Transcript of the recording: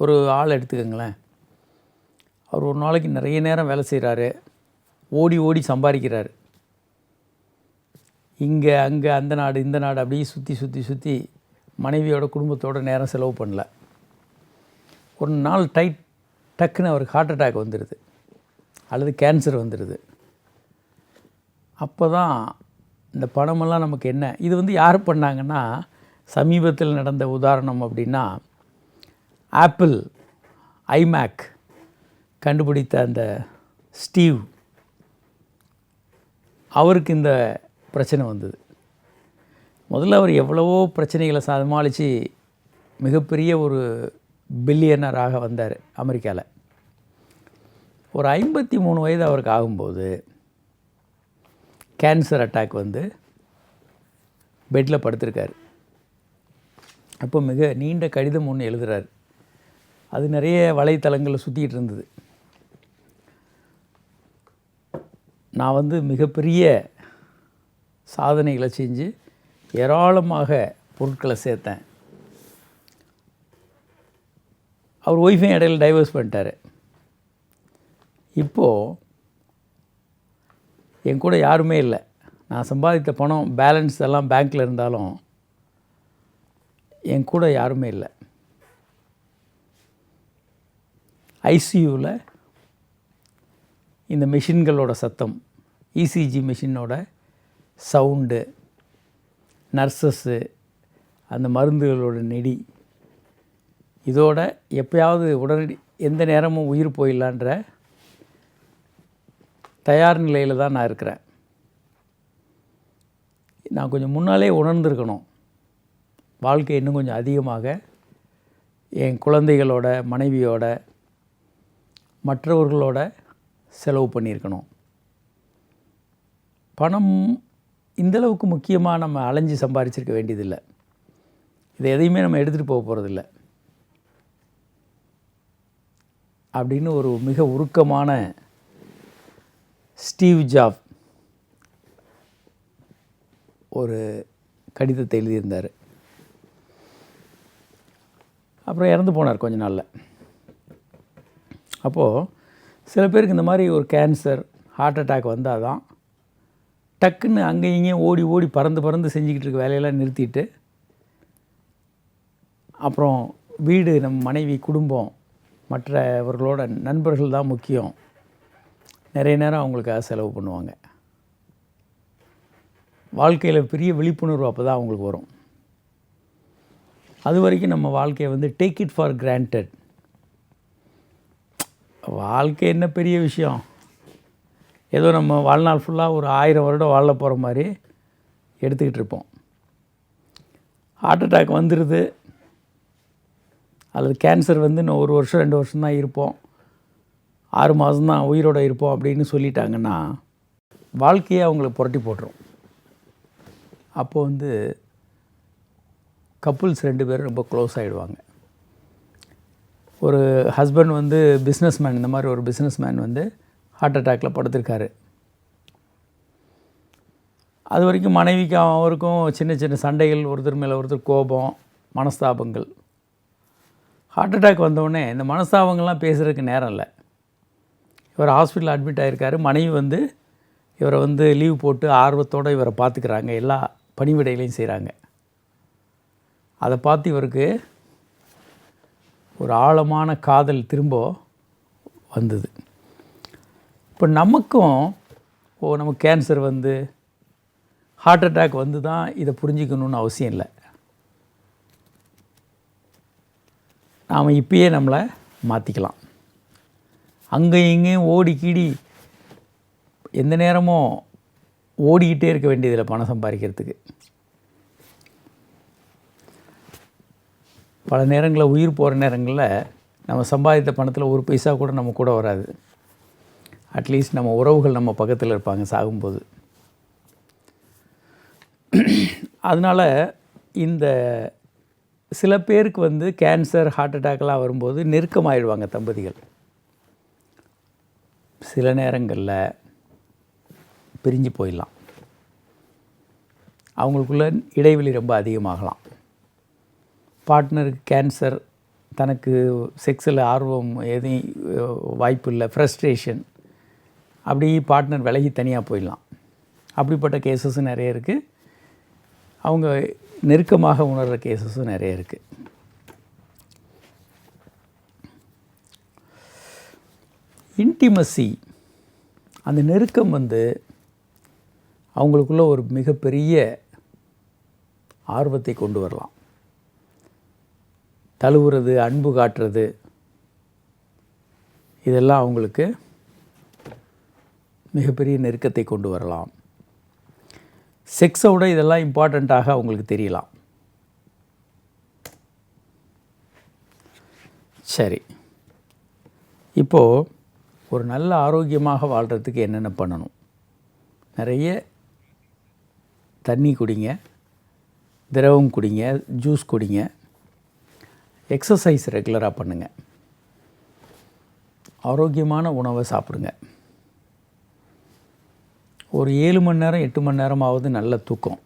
ஒரு ஆள் எடுத்துக்கோங்களேன். அவர் ஒரு நாளைக்கு நிறைய நேரம் வேலை செய்கிறாரு ஓடி ஓடி சம்பாதிக்கிறாரு. இங்கே அங்கே அந்த நாடு இந்த நாடு அப்படியே சுற்றி சுற்றி சுற்றி மனைவியோட குடும்பத்தோட நேரம் செலவு பண்ணல. ஒரு நாள் டைட் டக்குன்னு அவருக்கு ஹார்ட் அட்டாக் வந்துடுது அல்லது கேன்சர் வந்துடுது அப்போ தான் இந்த பணமெல்லாம் நமக்கு என்ன? இது வந்து யார் பண்ணாங்கன்னா சமீபத்தில் நடந்த உதாரணம் அப்படின்னா ஆப்பிள் ஐமேக் கண்டுபிடித்த அந்த ஸ்டீவ் அவருக்கு இந்த பிரச்சனை வந்தது. முதல்ல அவர் எவ்வளவோ பிரச்சனைகளை சமாளித்து மிகப்பெரிய ஒரு பில்லியனராக வந்தார் அமெரிக்காவில் ஒரு ஐம்பத்தி மூணு வயது அவருக்கு ஆகும்போது கேன்சர் அட்டாக் வந்து பெட்டில் படுத்திருக்காரு. அப்போ மிக நீண்ட கடிதம் ஒன்று எழுதுகிறார் அது நிறைய வலைத்தளங்களில் சுற்றிட்டு இருந்தது. நான் வந்து மிகப்பெரிய சாதனைகளை செஞ்சு ஏராளமாக பொருட்களை சேர்த்தேன். அவர் ஒய்ஃபையும் இடையில் டைவர்ஸ் பண்ணிட்டார். இப்போது என் கூட யாருமே இல்லை. நான் சம்பாதித்த பணம் பேலன்ஸ் எல்லாம் பேங்க்கில் இருந்தாலும் என் கூட யாருமே இல்லை. ஐசியூவில் இந்த மெஷின்களோட சத்தம் இசிஜி மெஷினோட சவுண்டு நர்சஸ்ஸு அந்த மருந்துகளோட நெடி இதோட எப்பயாவது உடனடி எந்த நேரமும் உயிர் போயிடலான்ற தயார் நிலையில் தான் நான் இருக்கிறேன். நான் கொஞ்சம் முன்னாலே உணர்ந்திருக்கணும். வாழ்க்கை இன்னும் கொஞ்சம் அதிகமாக என் குழந்தைகளோட மனைவியோட மற்றவர்களோட செலவு பண்ணியிருக்கணும். பணம் இந்தளவுக்கு முக்கியமாக நம்ம அலைஞ்சு சம்பாரிச்சிருக்க வேண்டியதில்லை. இதை எதையுமே நம்ம எடுத்துகிட்டு போக போகிறதில்ல அப்படின்னு ஒரு மிக உருக்கமான ஸ்டீவ் ஜாப் ஒரு கடிதத்தை எழுதியிருந்தார். அப்புறம் இறந்து போனார் கொஞ்ச நாளில். அப்போது சில பேருக்கு இந்த மாதிரி ஒரு கேன்சர் ஹார்ட் அட்டாக் வந்தால் தான் டக்குன்னு அங்கே இங்கேயும் ஓடி ஓடி பறந்து பறந்து செஞ்சுக்கிட்டு இருக்க வேலையெல்லாம் நிறுத்திட்டு அப்புறம் வீடு நம் மனைவி குடும்பம் மற்றவர்களோட நண்பர்கள் தான் முக்கியம். நிறைய நேரம் அவங்களுக்காக செலவு பண்ணுவாங்க. வாழ்க்கையில் பெரிய விழிப்புணர்வு அப்போ தான் அவங்களுக்கு வரும். அது வரைக்கும் நம்ம வாழ்க்கையை வந்து டேக் இட் ஃபார் கிராண்டட் வாழ்க்கை என்ன பெரிய விஷயம்? ஏதோ நம்ம வாழ்நாள் ஃபுல்லாக ஒரு ஆயிரம் வருடம் வாழ போகிற மாதிரி எடுத்துக்கிட்டு இருப்போம். ஹார்ட் அட்டாக் வந்துடுது அல்லது கேன்சர் வந்து இன்னும் ஒரு வருஷம் ரெண்டு வருஷம் தான் இருப்போம். ஆறு மாதம் தான் உயிரோடு இருப்போம் அப்படின்னு சொல்லிட்டாங்கன்னா வாழ்க்கையே அவங்கள புரட்டி போட்டுரும். அப்போது வந்து கப்புல்ஸ் ரெண்டு பேரும் ரொம்ப க்ளோஸ் ஆகிடுவாங்க ஒரு ஹஸ்பண்ட் வந்து பிஸ்னஸ் மேன் இந்த மாதிரி ஒரு பிஸ்னஸ் மேன் வந்து ஹார்ட் அட்டாக்கில் படுத்திருக்காரு. அது வரைக்கும் மனைவிக்கும் அவருக்கும் சின்ன சின்ன சண்டைகள் ஒருத்தர் மேலே ஒருத்தர் கோபம் மனஸ்தாபங்கள். ஹார்ட் அட்டாக் வந்தவுடனே இந்த மனஸ்தாபங்கள்லாம் பேசுகிறதுக்கு நேரம் இல்லை. இவர் ஹாஸ்பிட்டல் அட்மிட் ஆகிருக்காரு மனைவி வந்து இவரை வந்து லீவ் போட்டு ஆர்வத்தோடு இவரை பார்த்துக்கிறாங்க. எல்லா பணிவிடைகளையும் செய்கிறாங்க அதை பார்த்து இவருக்கு ஒரு ஆழமான காதல் திரும்ப வந்தது. இப்போ நமக்கும் ஓ நமக்கு கேன்சர் வந்து ஹார்ட் அட்டாக் வந்து தான் இதை புரிஞ்சிக்கணும்னு அவசியம் இல்லை. நாம் இப்பயே நம்மளை மாற்றிக்கலாம் அங்கேயும் இங்கேயும் ஓடி கீடி எந்த நேரமும் ஓடிக்கிட்டே இருக்க வேண்டியதில்லை பணம் சம்பாதிக்கிறதுக்கு. பல நேரங்களில் உயிர் போகிற நேரங்களில் நம்ம சம்பாதித்த பணத்தில் ஒரு பைசா கூட நம்ம கூட வராது. அட்லீஸ்ட் நம்ம உறவுகள் நம்ம பக்கத்தில் இருப்பாங்க சாகும்போது. அதனால் இந்த சில பேருக்கு வந்து கேன்சர் ஹார்ட் அட்டாக்லாம் வரும்போது நெருக்கமாகிடுவாங்க தம்பதிகள். சில நேரங்களில் பிரிஞ்சு போயிடலாம். அவங்களுக்குள்ள இடைவெளி ரொம்ப அதிகமாகலாம். பார்ட்னருக்கு கேன்சர் தனக்கு செக்ஸில் ஆர்வம் எதையும் வாய்ப்பு இல்லை ஃப்ரஸ்ட்ரேஷன் அப்படி பார்ட்னர் விலகி தனியாக போயிடலாம். அப்படிப்பட்ட கேசஸும் நிறைய இருக்குது அவங்க நெருக்கமாக உணர்கிற கேசஸும் நிறைய இருக்குது இன்டிமசி அந்த நெருக்கம் வந்து அவங்களுக்குள்ள ஒரு மிகப்பெரிய ஆர்வத்தை கொண்டு வரலாம். தழுவுறது அன்பு காட்டுறது. இதெல்லாம் அவங்களுக்கு மிகப்பெரிய நெருக்கத்தை கொண்டு வரலாம். செக்ஸை விட இதெல்லாம் இம்பார்ட்டண்ட்டாக அவங்களுக்கு தெரியலாம். சரி. இப்போது ஒரு நல்ல ஆரோக்கியமாக வாழ்கிறதுக்கு என்னென்ன பண்ணணும்? நிறைய தண்ணி குடிங்க திரவம் குடிங்க ஜூஸ் குடிங்க எக்ஸசைஸ் ரெகுலராக பண்ணுங்கள் ஆரோக்கியமான உணவை சாப்பிடுங்க. ஒரு ஏழு மணி நேரம் எட்டு மணி நேரமாவது நல்ல தூக்கம்.